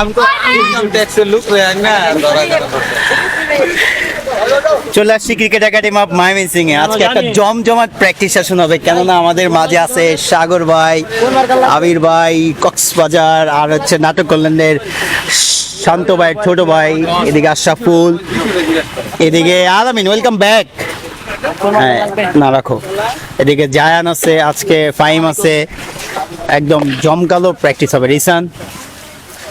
আমকো income ট্যাক্সের look আমি না। চলে আসছি cricket academy of Mymensingh এ আজকে একটা জমজমাট প্র্যাকটিস সেশন হবে। কেননা আমাদের মাঝে আছে সাগর ভাই আবির ভাই কক্সবাজার আর হচ্ছে নাটক কল্যাণের শান্ত ভাই ছোট ভাই এদিকে আশরাফুল এদিকে আলামিন ওয়েলকাম ব্যাক হ্যাঁ না রাখো। এদিকে জায়ান আছে আজকে ফাইম আছে। একদম জমকালো প্র্যাকটিস হবে। রিসান?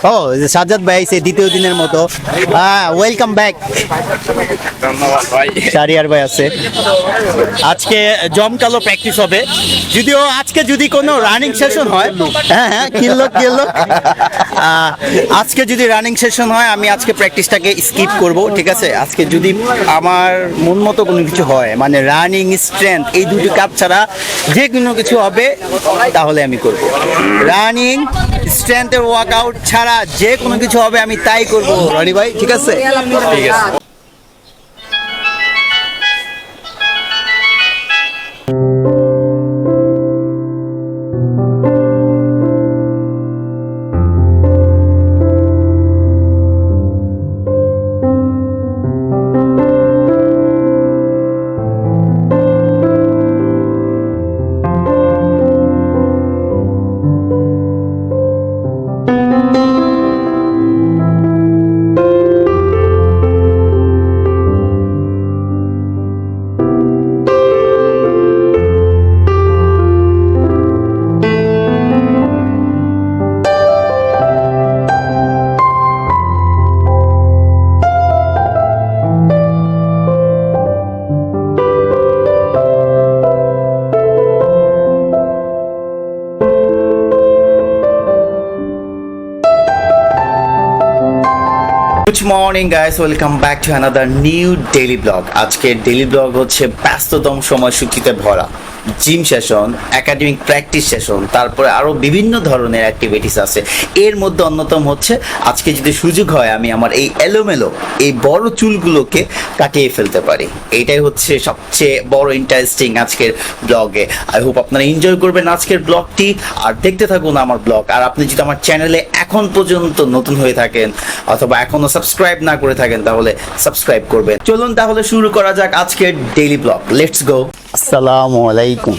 ও সাজ্জাদ ভাই সে দ্বিতীয় দিনের মতো। হ্যাঁ ওয়েলকাম ব্যাক চারিয়ার ভাই। আছে। আজকে জমকালো প্র্যাকটিস হবে। যদিও আজকে যদি কোনো রানিং সেশন হয় হ্যাঁ হ্যাঁ কিনলো কিনলো আজকে যদি রানিং সেশন হয় আমি আজকে প্র্যাকটিসটাকে স্কিপ করব ঠিক আছে? আজকে যদি আমার মন মতো কোনো কিছু হয় মানে রানিং স্ট্রেংথ এই দুটি কাপ ছাড়া যে কোনো কিছু হবে তাহলে আমি করব। রানিং স্ট্রেংথের ওয়ার্কআউট ছাড়া যে কোনো কিছু হবে আমি তাই করব। রনি ভাই ঠিক আছে? ঠিক আছে। Good morning guys welcome back to another new daily blog আজকের ডেলি ব্লগ হচ্ছে ব্যস্ততম সময়সূচিতে ভরা। Gym session academic practice session তারপরে আরও বিভিন্ন ধরনের অ্যাক্টিভিটিস আছে। এর মধ্যে অন্যতম হচ্ছে, আজকে যদি সুযোগ হয়, আমি আমার এই এলোমেলো, এই বড় চুলগুলোকে কাটিয়ে ফেলতে পারি। এইটাই হচ্ছে সবচেয়ে বড় ইন্টারেস্টিং আজকের ব্লগে আই হোপ আপনারা এনজয় করবেন আজকের ব্লগটি আর দেখতে থাকুন আমার ব্লগ আর আপনি যদি আমার চ্যানেলে এখন পর্যন্ত নতুন হয়ে থাকেন, অথবা এখনও সাবস্ক্রাইব না করে থাকেন, তাহলে সাবস্ক্রাইব করবেন। চলুন তাহলে শুরু করা যাক আজকের ডেইলি ব্লগ লেটস গো আসসালামু আলাইকুম।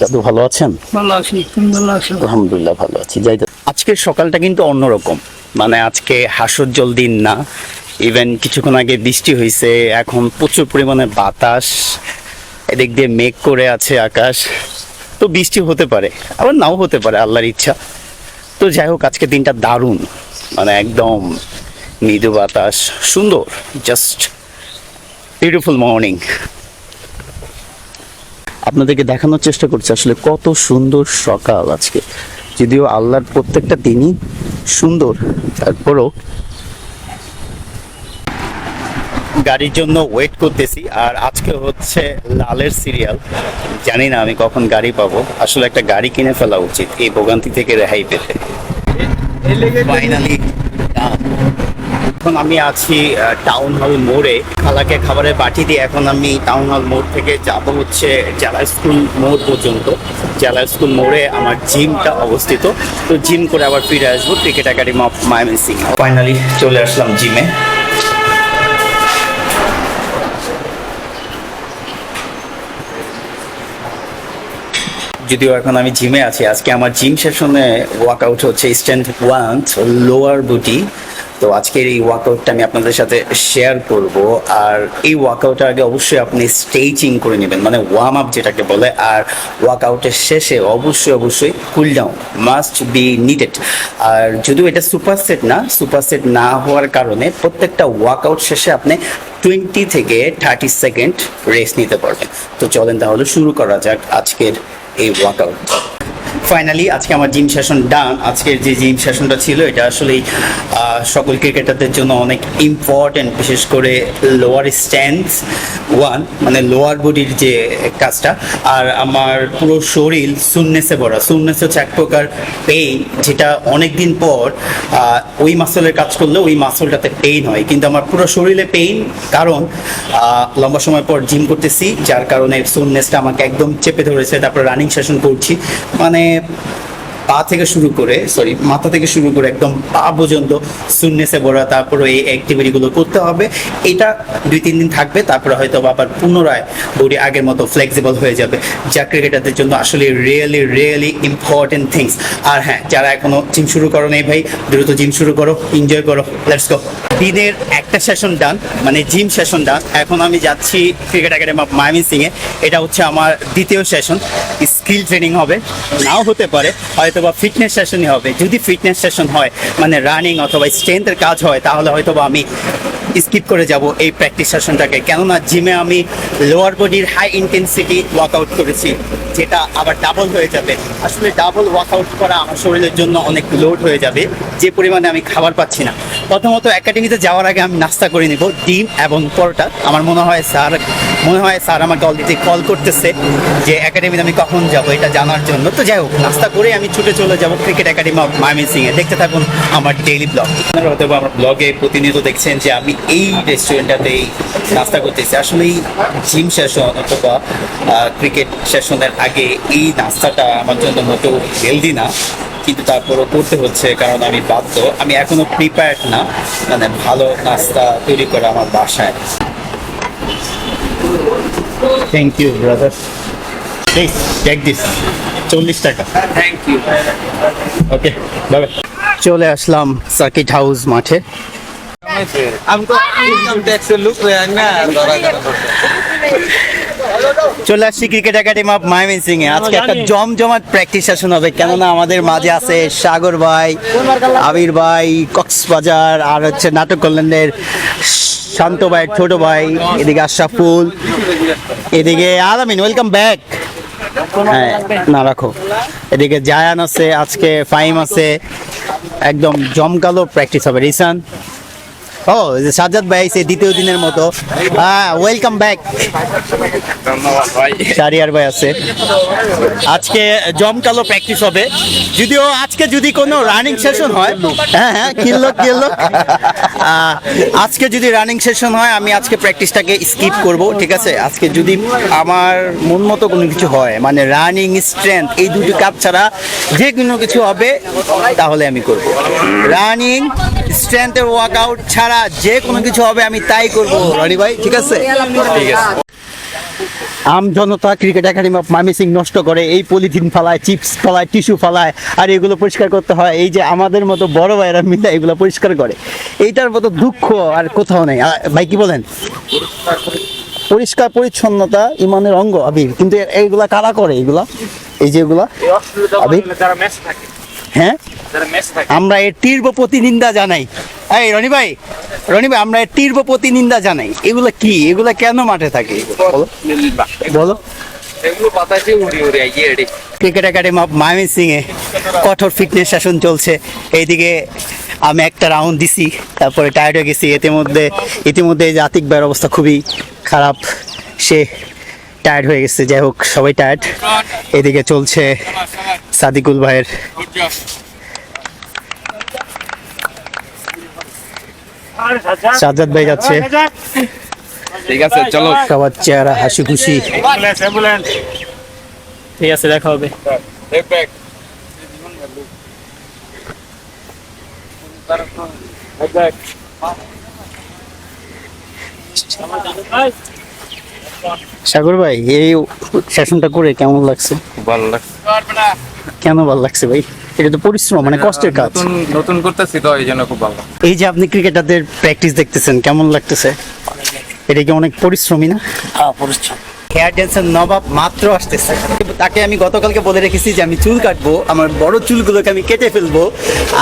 দাদু ভালো আছেন? ভালো আছি ভালো আছো। আলহামদুলিল্লাহ ভালো আছি। যাই। আজকের সকালটা কিন্তু অন্যরকম। মানে আজকে হাসজ্জ্বল দিন না। ইভেন কিছুক্ষণ আগে বৃষ্টি হয়েছে এখন প্রচুর পরিমাণে বাতাস এদিক দিয়ে মেঘ করে আছে আকাশ। তো বৃষ্টি হতে পারে আবার নাও হতে পারে আল্লাহর ইচ্ছা। তো যাই হোক আজকে দিনটা দারুণ। মানে একদম মৃদু বাতাস সুন্দর জাস্ট বিউটিফুল মর্নিং আপনাদেরকে দেখানোর চেষ্টা করছি আসলে কত সুন্দর সকাল আজকে। যদিও আল্লাহর প্রত্যেকটা দিনই সুন্দর তারপরও গাড়ির জন্য ওয়েট করতেছি আর আজকে হচ্ছে লালের সিরিয়াল জানি না আমি কখন গাড়ি পাবো। আসলে একটা গাড়ি কিনে ফেলা উচিত এই ভোগান্তি থেকে রেহাই পেতে। ফাইনালি এখন আমি আছি টাউন হল মোড়ে। খালাকে খাবারের বাটি দিয়ে এখন আমি টাউন হল মোড় থেকে যাব হচ্ছে জেলা স্কুল মোড় পর্যন্ত। জেলা স্কুল মোড়ে আমার জিমটা অবস্থিত। তো জিম করে আবার ফিরে আসব cricket academy of Mymensingh finally চলে আসলাম জিমে যদিও এখন আমি জিমে আছি, আজকে আমার জিম সেশনে ওয়ার্কআউট হচ্ছে স্ট্যান্ড ওয়ান লোয়ার বুটি তো আজকের এই ওয়ার্কআউটটা আমি আপনাদের সাথে শেয়ার করব। আর এই ওয়ার্কআউটের আগে অবশ্যই আপনি স্টেচিং করে নেবেন মানে ওয়ার্ম আপ যেটাকে বলে। আর ওয়ার্কআউটের শেষে অবশ্যই অবশ্যই cool down must be needed আর যদিও এটা সুপার সেট না সুপার সেট না হওয়ার কারণে প্রত্যেকটা ওয়ার্কআউট শেষে আপনি টোয়েন্টি থেকে থার্টি সেকেন্ড রেস্ট নিতে পারবেন। তো চলেন তাহলে শুরু করা যাক আজকের এই ওয়ার্কআউট ফাইনালি আজকে আমার জিম সেশন ডান আজকের যে জিম সেশনটা ছিল, এটা আসলেই সকল ক্রিকেটারদের জন্য অনেক ইম্পর্টেন্ট বিশেষ করে লোয়ার স্ট্যান্ড ওয়ান মানে লোয়ার বডির যে কাজটা। আর আমার পুরো শরীর সুন্নেসে ভরা। সুন্নেস হচ্ছে এক প্রকার পেইন যেটা অনেক দিন পর ওই মাসলের কাজ করলে ওই মাসলটাতে পেইন হয়। কিন্তু আমার পুরো শরীরে পেইন কারণ লম্বা সময় পর জিম করতেছি, যার কারণে সুন্নেসটা আমাকে একদম চেপে ধরেছে। তারপর রানিং সেশন করছি। মানে পা থেকে শুরু করে সরি মাথা থেকে শুরু করে একদম পা পর্যন্ত সুন্নেসে ভরা, তারপরে এই অ্যাক্টিভিটিগুলো করতে হবে। এটা দুই, তিন দিন থাকবে, তারপরে হয়তো আবার পুনরায় বডি আগের মতো ফ্লেক্সিবল হয়ে যাবে। যা ক্রিকেটারদের জন্য আসলে রিয়েলি রিয়েলি ইম্পর্টেন্ট থিংস আর হ্যাঁ যারা এখনও জিম শুরু করো নেই ভাই, দ্রুত জিম শুরু করো এনজয় করো লেটস গো দিনের একটা সেশন ডান মানে জিম সেশন ডান এখন আমি যাচ্ছি cricket academy of Mymensingh এ এটা হচ্ছে আমার দ্বিতীয় সেশন স্কিল ট্রেনিং হবে, নাও হতে পারে হয়তো বা ফিটনেস সেশনই হবে। যদি ফিটনেস সেশন হয় মানে রানিং অথবা স্ট্রেংথের কাজ হয়, তাহলে হয়তো বা আমি স্কিপ করে যাব এই প্র্যাকটিস সেশনটাকে। কেননা জিমে আমি লোয়ার বডির হাই ইন্টেন্সিটি ওয়ার্কআউট করেছি। যেটা আবার ডাবল হয়ে যাবে। আসলে ডাবল ওয়ার্কআউট করা আমার শরীরের জন্য অনেক লোড হয়ে যাবে। যে পরিমাণে আমি খাবার পাচ্ছি না। প্রথমত একাডেমিতে যাওয়ার আগে আমি নাস্তা করে নিব, ডিম এবং পরোটা। আমার মনে হয় স্যার, মনে হয় স্যার আমাকে অলরেডি কল করতেছে যে একাডেমিতে আমি কখন যাব, এটা জানার জন্য। তো যাই হোক, নাস্তা করে আমি ছুটে চলে যাব cricket academy of Mymensingh এ দেখতে থাকুন আমার ডেইলি ব্লগ আপনারা হয়তো আমার ব্লগে প্রতিনিয়ত দেখছেন যে আমি এই রেস্টুরেন্টটাতেই নাস্তা করতেছি। আসলে জিম সেশন অথবা ক্রিকেট সেশনের আগে এই নাস্তাটা আমার জন্য মোটেও হেলদি না কিন্তু তারপরও করতে হচ্ছে কারণ আমি বাধ্য আমি এখনো প্রিপেয়ার্ড না মানে ভালো নাস্তা তৈরি করা আমার বাসায় thank you brother please take this চল্লিশ টাকা থ্যাংক ইউ ওকে বাই চলে আসলাম সার্কিট হাউস মাঠে हमको इनकम टैक्स से लुक रहे हैं ना दौरा करा চলে আসছি cricket academy of Mymensingh এ। আজকে একটা জমজমাট প্র্যাকটিস সেশন হবে। কেননা আমাদের মাঝে আছে সাগর ভাই আবির ভাই কক্সবাজার আর হচ্ছে নাটক কল্যাণের শান্ত ভাই ছোট ভাই এদিকে আশরাফুল এদিকে আলামিন ওয়েলকাম ব্যাক হ্যাঁ না রাখো। এদিকে জায়ান আছে আজকে ফাইম আছে। একদম জমকালো প্র্যাকটিস হবে রিসান। ও সাজ্জাদ ভাই সে দ্বিতীয় দিনের মতো। হ্যাঁ ওয়েলকাম ব্যাক ধন্যবাদ ভাই। সারিয়ার ভাই আছে। আজকে জমকালো প্র্যাকটিস হবে। যদিও আজকে যদি কোনো রানিং সেশন হয় হ্যাঁ হ্যাঁ কিল্লো আজকে যদি রানিং সেশন হয় আমি আজকে প্র্যাকটিসটাকে স্কিপ করব ঠিক আছে? আজকে যদি আমার মন মতো কোনো কিছু হয় মানে রানিং স্ট্রেংথ এই দুটো কাপ ছাড়া যে কোনো কিছু হবে তাহলে আমি করব। রানিং স্ট্রেংথের ওয়ার্কআউট ছাড়া যে কোনো কিছু হবে আমি তাই করব। রনি ভাই ঠিক আছে? ঠিক আছে। আম জনতা cricket academy of Mymensingh নষ্ট করে এই পলিথিন ফালায় চিপস ফালায় টিস্যু ফালায় আর এগুলো পরিষ্কার করতে হয়। এই যে আমাদের মতো বড় ভাইয়েরা মিলে এগুলো পরিষ্কার করে। এইটার মতো দুঃখ আর কোথাও নেই। ভাই কি বলেন? পরিষ্কার পরিচ্ছন্নতা ইমানের অঙ্গ আবির। কিন্তু এ- এইগুলা কারা করে এগুলা? এই যে এগুলা আবির? যারা ম্যাচ থাকে। হ্যাঁ? আমরা এর তীব্র প্রতিনিন্দা জানাই। এই রনি ভাই রনি ভাই আমরা এর তীব্র প্রতিনিন্দা জানাই। এগুলো কি? এগুলো কেন মাঠে থাকে? বলো। ক্রিকেট একাডেমি অফ সিং এ কঠোর ফিটনেস সেশন চলছে। এইদিকে আমি একটা রাউন্ড দিছি তারপরে টায়ার্ড হয়ে গেছি। ইতিমধ্যে ইতিমধ্যে যে আতিক ভাইয়ের অবস্থা খুবই খারাপ। সে টায়ার্ড হয়ে গেছে। যাই হোক সবাই টায়ার্ড এদিকে চলছে সাদিকুল ভাইয়ের সাজ্জাদ ভাই যাচ্ছে। ঠিক আছে চলো। সবার চেহারা হাসি খুশি। ঠিক আছে দেখা হবে। ব্যাক ব্যাক সাগর ভাই এই সেশনটা করে কেমন লাগছে? ভালো লাগছে। কেন ভালো লাগছে ভাই? এটা তো পরিশ্রম মানে কষ্টের কাজ। নতুন নতুন করতেছি তো এই জন্য খুব ভালো এই যে আপনি ক্রিকেটারদের প্র্যাকটিস দেখতেছেন কেমন লাগতেছে? এটা কি অনেক পরিশ্রমী না? হ্যাঁ পরিশ্রম। হেয়ার ড্যান্সের নবাব মাত্র আসতেছে। তাকে আমি গতকালকে বলে রেখেছি যে আমি চুল কাটবো আমার বড় চুলগুলোকে আমি কেটে ফেলব।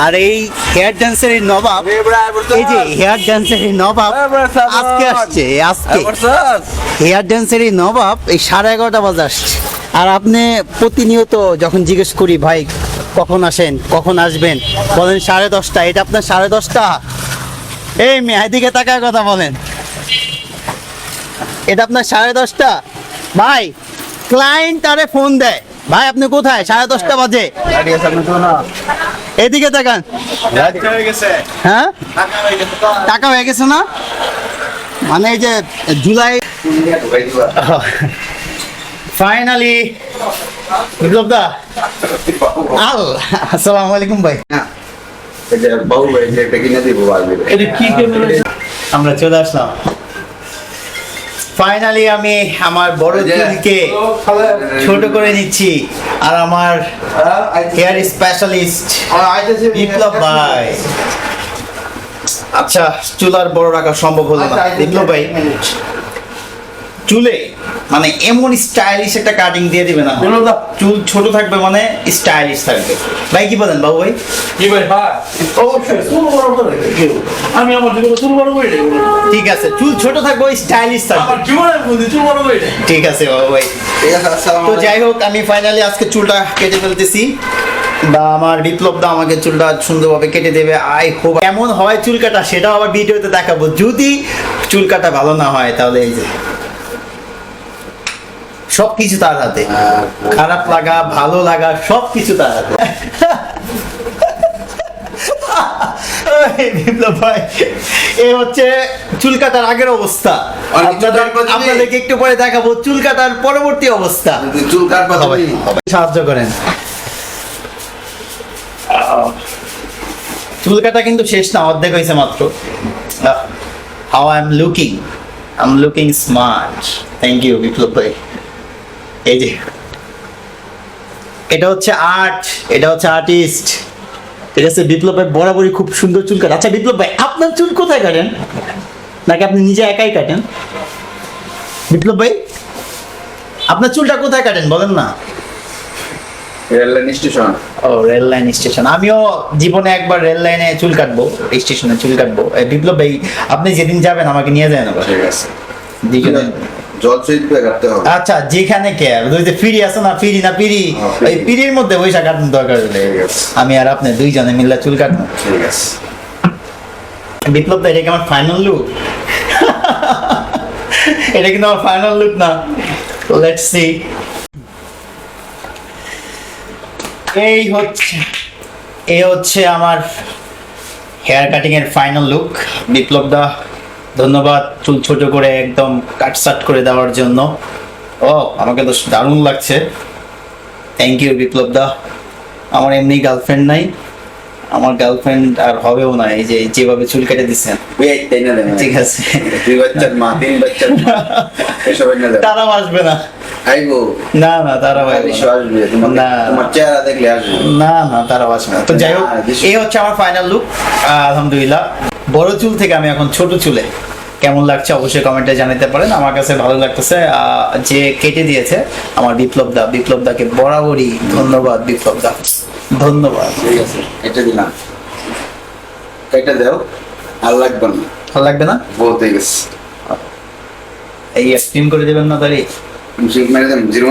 আর এই হেয়ার ড্যান্সের এই নবাব এই যে হেয়ার ড্যান্সের এই নবাব আজকে আসছে আজকে। হেয়ার ড্যান্সের এই নবাব এই সাড়ে এগারোটা বাজে আসছে। আর আপনি প্রতিনিয়ত যখন জিজ্ঞেস করি ভাই কখন আসেন? কখন আসবেন? বলেন সাড়ে দশটা। এটা আপনার সাড়ে দশটা? এই মেয়ে দিকে তাকায় কথা বলেন। এটা আপনার সাড়ে দশটা? ভাই ক্লায়েন্ট তারে ফোন দেয়। ভাই আপনি কোথায়? সাড়ে দশটা বাজে। এদিকে দেখান হ্যাঁ টাকা হয়ে গেছে না? মানে এই যে জুলাই ফাইনালি বিপ্লব দা। আল আসসালামু আলাইকুম ভাই। এটা কি আমরা চলে আসলাম। ফাইনালি আমি আমার বড় দিদিকে ছোট করে দিচ্ছি আর আমার হেয়ার স্পেশালিস্ট বিপ্লব ভাই। আচ্ছা চুলার বড় রাখা সম্ভব হলো না। বিপ্লব ভাই চুলে মানে এমন স্টাইলিশ একটা কাটিং দিয়ে দিবে না। চুল ছোট থাকবে মানে স্টাইলিশ থাকবে। ভাই কি বলেন বাবু ভাই? কি ভাই ভাই? চুল বড় করে আমি আমার জীবনে চুল বড় করে ঠিক আছে চুল ছোট থাকবে স্টাইলিশ থাকবে। আমার জীবনের মধ্যে চুল বড় করে ঠিক আছে বাবু ভাই। ঠিক আছে আসসালামু তো যাই হোক আমি ফাইনালি আজকে চুলটা কেটে ফেলতেছি। বা আমার বিপ্লব দা আমাকে চুলটা সুন্দরভাবে কেটে দেবে। আই হোপ কেমন হয় চুল কাটা সেটাও আবার ভিডিওতে দেখাবো। যদি চুল কাটা ভালো না হয় তাহলে এই যে। সব কিছু তার হাতে। খারাপ লাগা ভালো লাগা সবকিছু তার হাতে। বিপ্লব ভাই এ হচ্ছে চুল কাটার আগের অবস্থা? আপনাদেরকে একটু পরে দেখাবো চুল কাটার পরবর্তী অবস্থা। তুই চুল কাটবা সবাই তুমি সাহায্য করেন। চুল কাটা কিন্তু শেষ না অর্ধেক হয়েছে মাত্র। How I am looking I am looking smart thank you Biplab ভাই। এই যে এটা হচ্ছে আর্ট এটা হচ্ছে আর্টিস্ট ঠিক আছে বিপ্লব ভাই বরাবরই খুব সুন্দর চুল কাটে আচ্ছা বিপ্লব ভাই আপনার চুল কোথায় কাটেন? নাকি আপনি নিজে একাই কাটেন? বিপ্লব ভাই আপনার চুলটা কোথায় কাটেন বলেন না? Rail line station. ও রেল লাইন স্টেশন। আমিও জীবনে একবার রেল লাইনে চুল কাটবো স্টেশনে চুল কাটবো। বিপ্লব ভাই আপনি যেদিন যাবেন আমাকে নিয়ে যাবেন আবার। ঠিক আছে। আচ্ছা যেখানে কে ওই যে ফিরি আছে না না হ্যাঁ, মধ্যে পয়সা দরকার হলে আমি আর আপনি দুইজনে মিললে চুল কাটবো। ঠিক আছে। বিপ্লব দা এটা কি আমার ফাইনাল লুক এটা কিন্তু আমার ফাইনাল লুক না। লেটস সি এই হচ্ছে এই হচ্ছে আমার হেয়ার কাটিং এর ফাইনাল লুক বিপ্লব দা। ধন্যবাদ চুল ছোট করে একদম কাটসাট করে দেওয়ার জন্য। ও, আমাকে তো দারুণ লাগছে। থ্যাংক ইউ বিপ্লব দা আমার এমনি গার্লফ্রেন্ড নাই। আমার গার্লফ্রেন্ড আর হবেও না এই যে যেভাবে চুল কেটে দিচ্ছেন ঠিক আছে। দুই বাচ্চার মা তিন বাচ্চার তারাও আসবে না। আইবো। না না তারাও আসবে না। তোমার চেহারা দেখলে আসবে। না না তারাও আসবে না। তো যাই হোক এই হচ্ছে আমার ফাইনাল লুক আলহামদুলিল্লাহ। বড় চুল থেকে আমি এখন ছোট চুলে কেমন লাগছে অবশ্যই কমেন্টে জানাতে পারেন। আমার কাছে ভালো লাগতেছে যে কেটে দিয়েছে আমার বিপ্লব দা। বিপ্লব দাকে বরাবরই ধন্যবাদ বিপ্লব দা। ধন্যবাদ। ঠিক আছে এটা দিলাম। এটা দাও আর লাগবে না। ভালো লাগবে না? বহুত গেছে। এই স্ক্রিম করে দেবেন না তাহলে? জিরো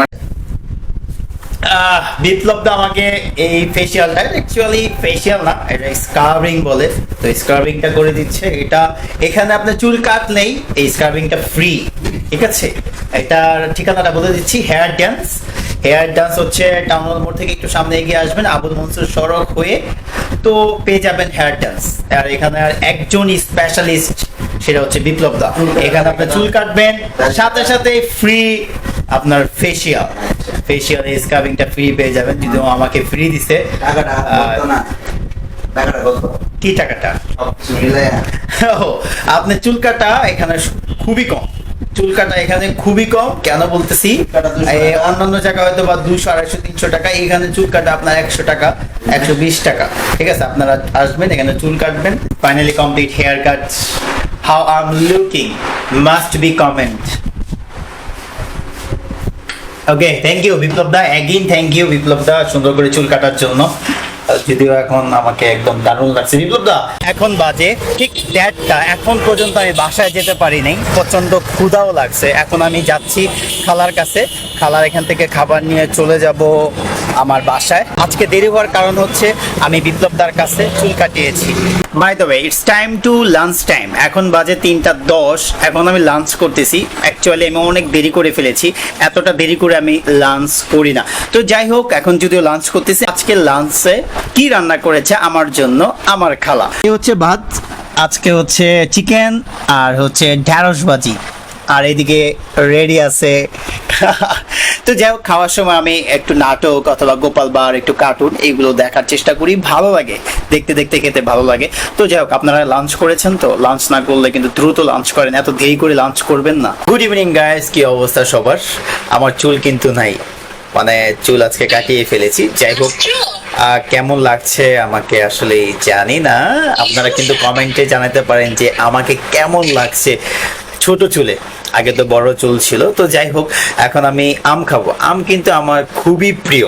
আমাকে এই ফেসিয়ালটা অ্যাকচুয়ালি ফেসিয়াল না এটা স্কার্বিং বলে। তো স্কার্বিংটা করে দিচ্ছে। এটা এখানে আপনার চুল কাটলেই এই স্কার্বিংটা ফ্রি ঠিক আছে? এটার ঠিকানাটা বলে দিচ্ছি হেয়ার ড্যান্স হেয়ার ডান্স হচ্ছে টাউন হল মোড় থেকে একটু সামনে এগিয়ে আসবেন আবুল মনসুর সড়ক হয়ে তো পেয়ে যাবেন হেয়ার ডান্স। আর এখানে আর একজন স্পেশালিস্ট সেটা হচ্ছে বিপ্লব দা। এখানে আপনি চুল কাটবেন সাথে সাথে ফ্রি আপনার ফেসিয়াল ফেসিয়াল স্কাবিংটা ফ্রি পেয়ে যাবেন যদিও আমাকে ফ্রি দিছে। টাকাটা না? টাকাটা কত কি টাকাটা? আপনার চুল কাটা এখানে খুবই কম। চুল কাটা এখানে খুবই কম কেন বলতেছি? কাটা 200 এই টাকা। অন্যান্য জায়গায় হয়তো বা দুশো আড়াইশো তিনশো টাকা এখানে চুল কাটা আপনার একশো টাকা একশো বিশ টাকা। ঠিক আছে আপনারা আসবেন এখানে চুল কাটবেন। Finally complete hair cut how I am looking must be comment okay thank you Biplab da. Again thank you Biplab da সুন্দর করে চুল কাটার জন্য। যদিও এখন আমাকে একদম দারুণ লাগছে। বিপ্লব দা এখন বাজে ঠিক দেড়টা। এখন পর্যন্ত আমি বাসায় যেতে পারি নাই। প্রচণ্ড ক্ষুধাও লাগছে। এখন আমি যাচ্ছি খালার কাছে। খালার এখান থেকে খাবার নিয়ে চলে যাব আমার বাসায়। আজকে দেরি হওয়ার কারণ হচ্ছে আমি বিপ্লবদার কাছে চুল কাটিয়েছি। By the way it's time to lunch time এখন বাজে তিনটা দশ। এখন আমি লাঞ্চ করতেছি। অ্যাকচুয়ালি আমি অনেক দেরি করে ফেলেছি। এতটা দেরি করে আমি লাঞ্চ করি না। তো যাই হোক, এখন যদিও লাঞ্চ করতেছি, আজকে লাঞ্চে কি রান্না করেছে আমার জন্য আমার খালা? এই হচ্ছে ভাত, আজকে হচ্ছে চিকেন আর হচ্ছে ঢ্যাঁড়স ভাজি। আর এদিকে রেডি আছে। তো যাই হোক খাওয়ার সময় আমি একটু নাটক অথবা গোপাল বার একটু কার্টুন এইগুলো দেখার চেষ্টা করি। ভালো লাগে দেখতে দেখতে খেতে ভালো লাগে। তো যাই হোক আপনারা লাঞ্চ করেছেন তো? লাঞ্চ না করলে কিন্তু দ্রুত লাঞ্চ করেন এত দেরি করে লাঞ্চ করবেন না। গুড ইভিনিং গাইস কি অবস্থা সবার? আমার চুল কিন্তু নাই মানে চুল আজকে কাটিয়ে ফেলেছি। যাই হোক আহ, কেমন লাগছে আমাকে আসলে জানি না। আপনারা কিন্তু কমেন্টে জানাতে পারেন যে আমাকে কেমন লাগছে। ছোট চুলে। আগে তো বড় চুল ছিল, তো যাই হোক, এখন আমি আম খাব। আম কিন্তু আমার খুবই প্রিয়,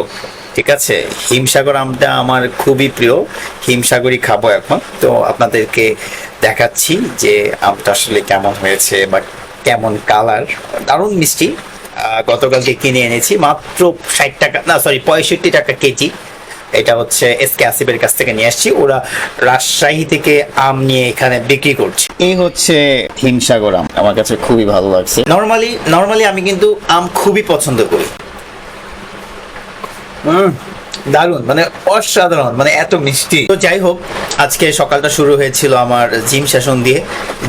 ঠিক আছে? হিমসাগর আমটা আমার খুবই প্রিয়, হিমসাগরই খাব এখন। তো আপনাদেরকে দেখাচ্ছি যে আমটা আসলে কেমন হয়েছে বা কেমন কালার। দারুণ মিষ্টি। গতকালকে কিনে এনেছি, মাত্র ষাট টাকা, না সরি পঁয়ষট্টি টাকা কেজি। এটা হচ্ছে এস কে আসিফের কাছ থেকে নিয়ে আসছি। ওরা রাজশাহী থেকে আম নিয়ে এখানে বিক্রি করছে। এই হচ্ছে হিমসাগর আম। আমার কাছে খুবই ভালো লাগছে। নর্মালি নর্মালি আমি কিন্তু আম খুবই পছন্দ করি। দারুণ মানে অসাধারণ মানে এত মিষ্টি। তো যাই হোক আজকে সকালটা শুরু হয়েছিল আমার জিম সেশন দিয়ে।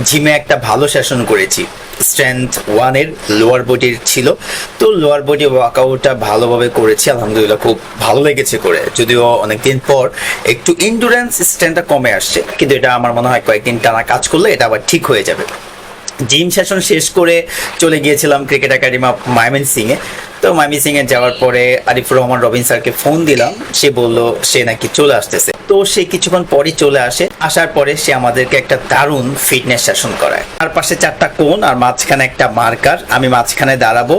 জিমে একটা ভালো সেশন করেছি। স্ট্রেংথ ওয়ানের লোয়ার বডির ছিল। তো লোয়ার বডি ওয়ার্কআউটটা ভালোভাবে করেছি, আলহামদুলিল্লাহ খুব ভালো লেগেছে করে। যদিও অনেকদিন পর একটু ইন্ডুরেন্স স্ট্রেংথটা কমে আসছে, কিন্তু এটা আমার মনে হয় কয়েকদিন টানা কাজ করলে এটা আবার ঠিক হয়ে যাবে। জিম সেশন শেষ করে চলে গিয়েছিলাম ক্রিকেট একাডেমি অফ এ তো মাইমি সিং এ যাওয়ার পরে আরিফুর রহমান রবিন স্যারকে ফোন দিলাম। সে বলল, সে নাকি চলে আসতেছে। তো সে কিছুক্ষণ পরই চলে আসে। আসার পরে সে আমাদেরকে একটা দারুণ ফিটনেস সেশন করায়। আর পাশে চারটা কোণ আর মাঝখানে একটা মার্কার আমি মাঝখানে দাঁড়াবো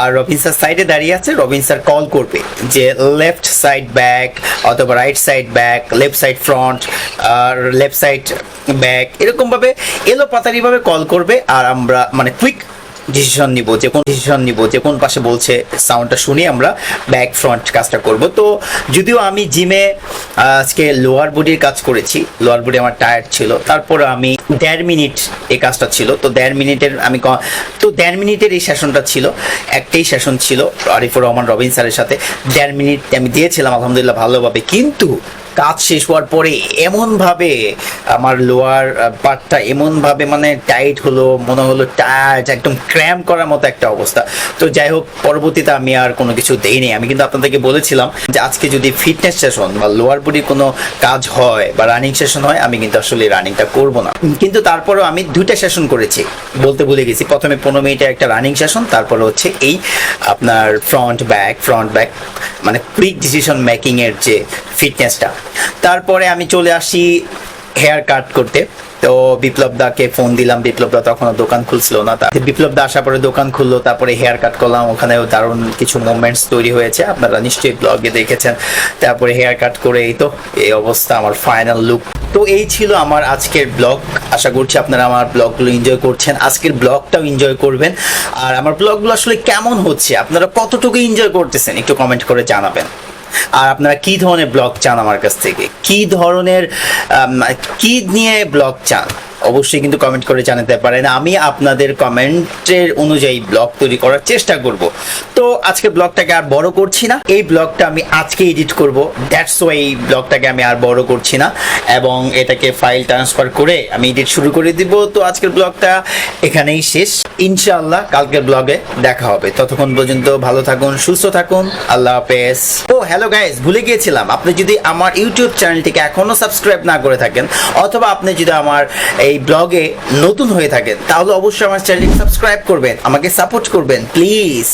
আর রবিন স্যার সাইডে দাঁড়িয়ে আছে। রবিন স্যার কল করবে যে লেফট সাইড ব্যাক অথবা right side back left side front আর লেফট সাইড ব্যাক এরকম ভাবে এলো পাতারি ভাবে কল করবে। আর আমরা মানে কুইক ডিসিশন নিব যে কোন ডিসিশন নিব যে কোন পাশে বলছে সাউন্ডটা শুনে আমরা ব্যাক ফ্রন্ট কাজটা করব। তো যদিও আমি জিমে আজকে লোয়ার বডির কাজ করেছি লোয়ার বডি আমার টায়ার্ড ছিল, তারপর আমি দেড় মিনিট এই কাজটা ছিল, তো দেড় মিনিটের আমি তো দেড় মিনিটের এই সেশনটা ছিল, একটাই সেশন ছিল, আরিফুর রহমান রবিন স্যারের সাথে। দেড় মিনিট আমি দিয়েছিলাম, আলহামদুলিল্লাহ ভালোভাবে, কিন্তু কাজ শেষ হওয়ার পরে এমনভাবে আমার লোয়ার পার্টটা এমনভাবে মানে টাইট হলো, মনে হলো টায়ার্ড একদম ক্র্যাম করার মতো একটা অবস্থা। তো যাই হোক, পরবর্তীতে আমি আর কোনো কিছু দেইনি। আমি কিন্তু আপনাদেরকে বলেছিলাম যে আজকে যদি ফিটনেস সেশন বা লোয়ার বডির কোনো কাজ হয় বা রানিং সেশন হয়, আমি কিন্তু আসলে রানিংটা করব না। কিন্তু তারপরেও আমি দুইটা সেশন করেছি। বলতে ভুলে গেছি। প্রথমে পনেরো মিনিটের একটা রানিং সেশন তারপরে হচ্ছে এই আপনার ফ্রন্ট ব্যাক ফ্রন্ট ব্যাক মানে কুইক ডিসিশন মেকিং এর যে ফিটনেসটা তারপরে আমি চলে আসি হেয়ার কাট করতে। তো বিপ্লব দাকে ফোন দিলাম। বিপ্লব দা তখন দোকান খুলছিল না। তা বিপ্লব দা আসার পরে দোকান খুললো, তারপরে হেয়ার কাট করলাম। ওখানেও দারুণ কিছু মোমেন্টস তৈরি হয়েছে। আপনারা নিশ্চয়ই ব্লগে দেখেছেন। তারপরে হেয়ার কাট করে এই তো, এই অবস্থা আমার ফাইনাল লুক তো এই ছিল আমার আজকের ব্লগ আশা করছি আপনারা আমার ব্লগগুলো এনজয় করছেন। আজকের ব্লগটাও এনজয় করবেন। আর আমার ব্লগগুলো আসলে কেমন হচ্ছে? আপনারা কতটুকু এনজয় করতেছেন? একটু কমেন্ট করে জানাবেন। আর আপনারা কি ধরনের ব্লগ চান আমার কাছ থেকে? কি ধরনের কি নিয়ে ব্লগ চান? অবশ্যই কিন্তু কমেন্ট করে জানাতে পারেন। আমি আপনাদের কমেন্টের অনুযায়ী ব্লগ তৈরি করার চেষ্টা করব। তো আজকে ব্লগটাকে আর বড় করছি না। এই ব্লগটা আমি আজকে এডিট করব। দ্যাটস ওয়াই এই ব্লগটাকে আমি আর বড় করছি না। এবং এটাকে ফাইল ট্রান্সফার করে আমি এডিট শুরু করে দিব। তো আজকের ব্লগটা এখানেই শেষ। ইনশাআল্লাহ কালকের ব্লগে দেখা হবে। ততক্ষণ পর্যন্ত ভালো থাকুন, সুস্থ থাকুন। আল্লাহ হাফেজ। ও হ্যালো গাইস ভুলে গিয়েছিলাম। আপনি যদি আমার ইউটিউব চ্যানেলটিকে এখনও সাবস্ক্রাইব না করে থাকেন, অথবা আপনি যদি আমার এই ব্লগে নতুন হয়ে থাকেন, তাহলে অবশ্যই আমার চ্যানেলটি সাবস্ক্রাইব করবেন। আমাকে সাপোর্ট করবেন প্লিজ